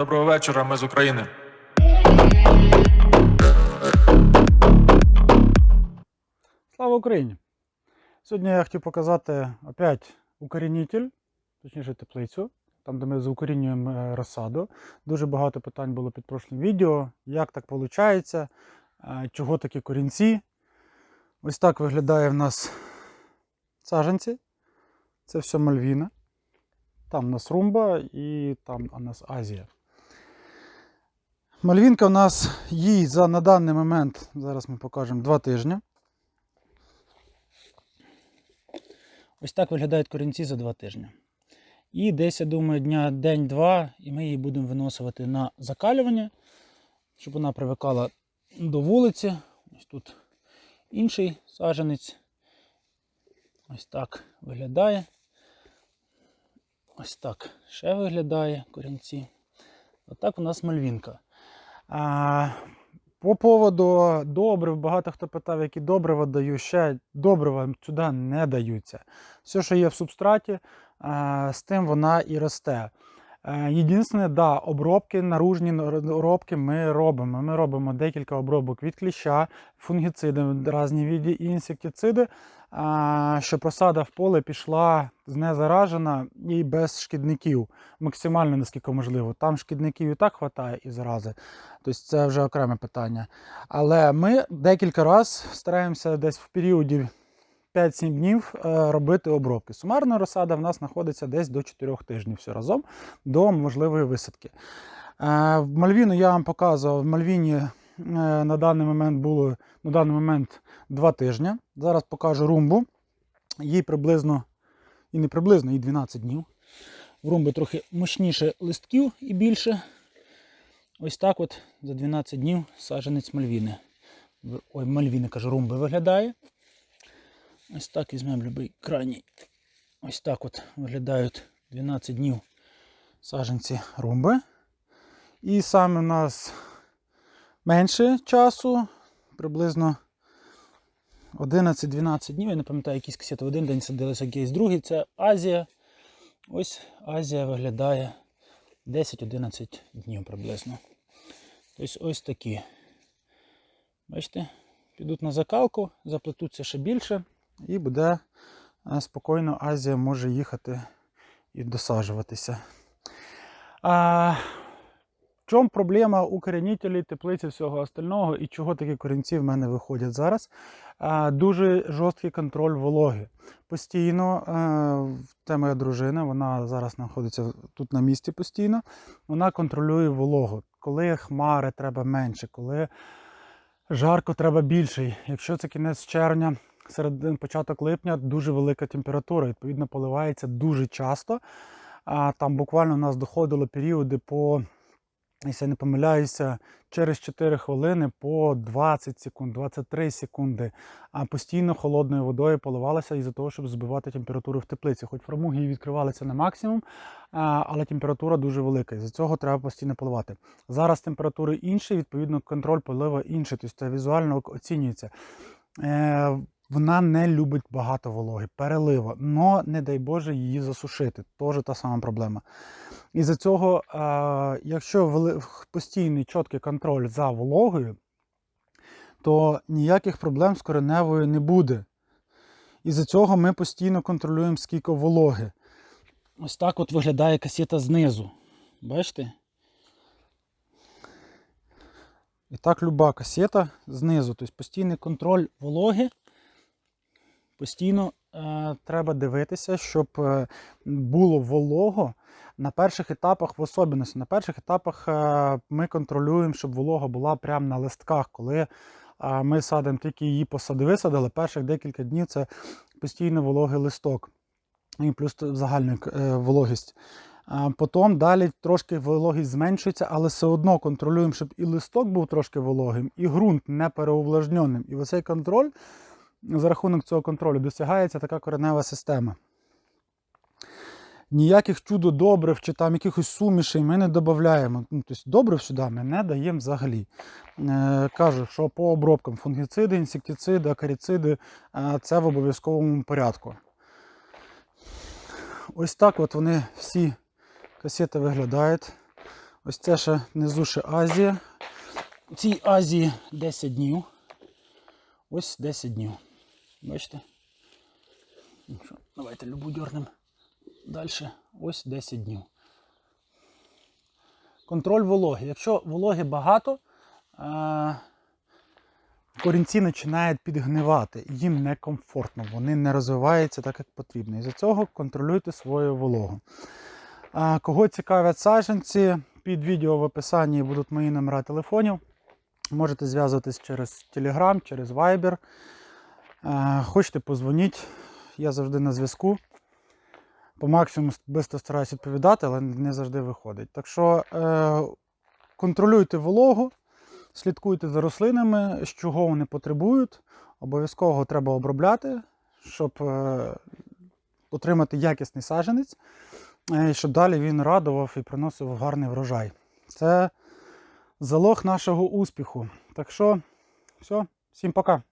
Доброго вечора, ми з України. Слава Україні! Сьогодні я хотів показати опять укорінитель, точніше теплицю, там де ми заукорінюємо е, розсаду. Дуже багато питань було під прошлим відео, як так виходить, чого такі корінці. Ось так виглядає в нас саженці. Це все Мальвіна. Там у нас румба і там у нас Азія. Мальвінка у нас їй за на даний момент, зараз ми покажемо 2 тижні. Ось так виглядають корінці за 2 тижні. І десь, я думаю, дня день-два, і ми її будемо виносувати на закалювання, щоб вона привикала до вулиці. Ось тут інший саджанець. Ось так виглядає. Ось так ще виглядає корінці. Отак у нас мальвінка. По поводу добрив, багато хто питав, які добрива даю. Ще добрива сюди не даються. Все, що є в субстраті, з тим вона і росте. Е, Єдине, да, обробки, наружні обробки ми робимо. Ми робимо декілька обробок від кліща, фунгіциди, різні види і інсектициди, а, щоб розсада в поле пішла знезаражена і без шкідників, максимально наскільки можливо. Там шкідників і так вистачає і зарази. Тобто це вже окреме питання. Але ми декілька разів стараємося десь в періоді 5-7 днів е, робити обробки. Сумарна розсада в нас знаходиться десь до 4 тижнів все разом до можливої висадки. Е, В Мальвіну я вам показував, в Мальвіні е, на даний момент було на даний момент 2 тижні. Зараз покажу румбу. Їй приблизно, і не приблизно, їй 12 днів. В румби трохи мощніше листків і більше. Ось так от за 12 днів саджанець Мальвіни. Ой, Мальвіни, кажу, румби виглядає. Ось так візьмемо любий крайній. Ось так от виглядають 12 днів саджанці румби. І саме у нас менше часу, приблизно 11-12 днів. Я не пам'ятаю, якісь касети в один день садилися, якийсь другий. Це Азія. Ось Азія виглядає 10-11 днів приблизно. Тобто ось такі. Бачите, підуть на закалку, заплетуться ще більше, і буде е, спокійно Азія може їхати і досаджуватися. А, в чому проблема укорінителів, теплиці всього остального і чого такі корінці в мене виходять зараз? А, дуже жорсткий контроль вологи. Постійно, це моя дружина, вона зараз знаходиться тут на місці постійно. Вона контролює вологу. Коли хмари треба менше, коли жарко треба більше. Якщо це кінець червня, середин початок липня, дуже велика температура, відповідно, поливається дуже часто. А там буквально у нас доходило періоди по, якщо я не помиляюся, через 4 хвилини по 20 секунд, 23 секунди. А постійно холодною водою поливалося із-за того, щоб збивати температуру в теплиці. Хоч фрамуги відкривалися на максимум, але температура дуже велика. Із-за цього треба постійно поливати. Зараз температури інші, відповідно, контроль полива інший, тобто візуально оцінюється. Вона не любить багато вологи, перелива, но не дай Боже її засушити. Теж та сама проблема. І за цього, е, якщо постійний чіткий контроль за вологою, то ніяких проблем з кореневою не буде. І за цього ми постійно контролюємо, скільки вологи. Ось так от виглядає касета знизу. Бачите? І так люба касета знизу. Тобто постійний контроль вологи. Постійно е, треба дивитися, щоб е, було волого на перших етапах, в особливості. На перших етапах е, ми контролюємо, щоб волога була прямо на листках. Коли е, ми садимо тільки її посади, висадили, перших декілька днів це постійно вологий листок. І плюс загальна е, вологість. Потім далі трошки вологість зменшується, але все одно контролюємо, щоб і листок був трошки вологим, і ґрунт не переувлажненим. І оцей контроль, за рахунок цього контролю, досягається така коренева система. Ніяких чудо-добрив чи там якихось сумішей ми не додаємо. Ну, тобто добрив сюди ми не даємо взагалі. Е, кажу, що по обробкам фунгіциди, інсектициди, акаріциди е, це в обов'язковому порядку. Ось так от вони всі касети виглядають. Ось це ще внизу ще Азія. У цій Азії 10 днів. Ось 10 днів. Бачите? Ну що, давайте любу дьорнемо. Далі. Ось 10 днів. Контроль вологи. Якщо вологи багато, корінці починають підгнивати. Їм некомфортно, вони не розвиваються так, як потрібно. І за цього контролюйте свою вологу. Кого цікавлять саджанці, під відео в описанні будуть мої номера телефонів. Можете зв'язуватись через Telegram, через Viber. Хочете, позвоніть. Я завжди на зв'язку. По максимуму швидко стараюсь відповідати, але не завжди виходить. Так що е, контролюйте вологу, слідкуйте за рослинами, з чого вони потребують. Обов'язково треба обробляти, щоб е, отримати якісний саджанець, е, і щоб далі він радував і приносив гарний врожай. Це залог нашого успіху. Так що, все, всім пока.